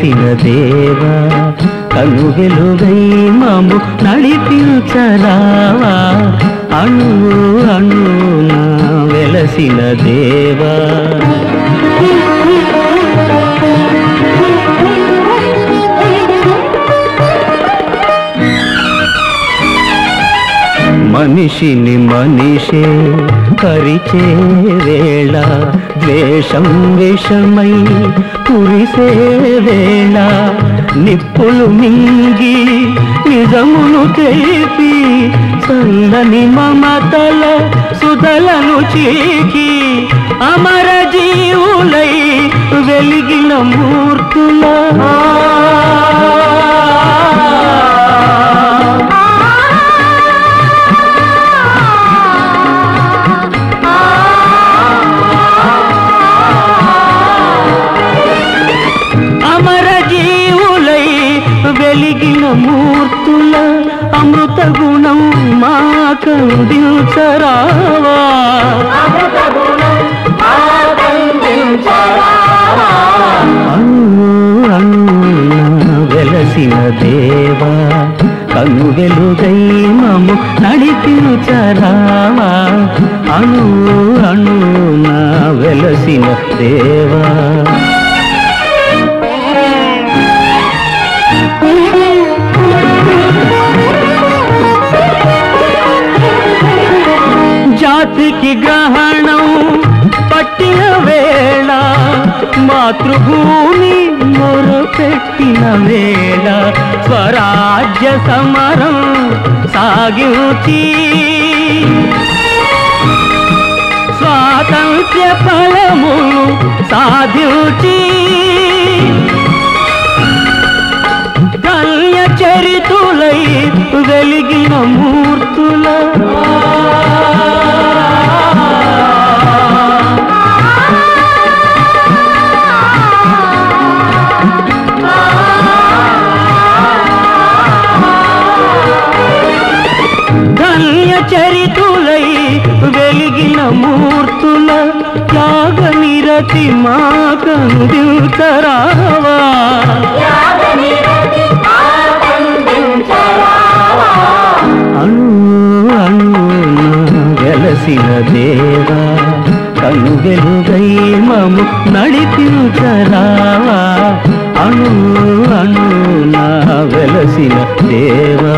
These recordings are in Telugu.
చేసిన దేవా కను వెలుగై మము నడిపించరావా? అణు అణు నా వెలసిన దేవా. మనిషిని మనిషే పరిచే వేళ ద్వేషం విషమై కురిసే వేళ నిప్పులు మింగి నిజమును తెలిపి సందని మమతల సుధలను చీకి అమర జీవులై వెలిగిన మూర్తుల అమృత గుణం మా కందించరావా వెలసిన దేవా కను వెలుగై మము నడిపించరావా అణు అణు నా వెలసిన దేవా. జాతికి గ్రహణం పట్టిన వేళ మాతృభూమి మొరపెట్టిన వేళ స్వరాజ్య సమరం సాగించి. స్వాతంత్ర్య ఫలములు సాధించి. గల్య చరితులై వెలిగినము మూర్తుల త్యాగ నిరతి మా కందించరావా అణు అణున దేవా కనుగెలుగై మము నడిపించరావా? అణు నా వెలసిన దేవా.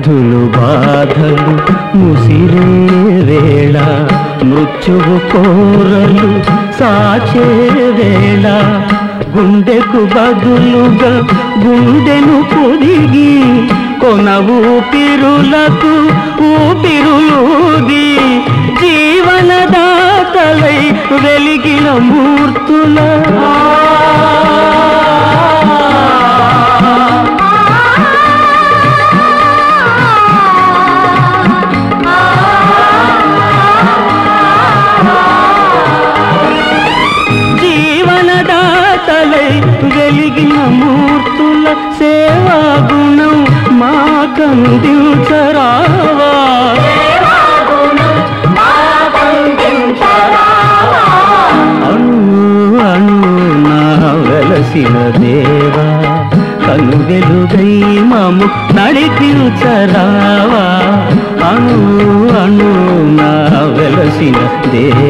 వ్యాధులు బాధలు ముసిరే వేళ మృత్యువు కోరలు సాచే వేళ. గుండెకు బదులుగా గుండెను పొదిగి కొన ఊపిరులకు ఊపిరులుగి జీవనదాతలై వెలిగిన మూర్తుల సేవా గుణం మాకందించరావా. అణు అణున వెలసిన దేవా కను వెలుగై మము నడిపించరావా. అణు అణున వెలసిన దేవా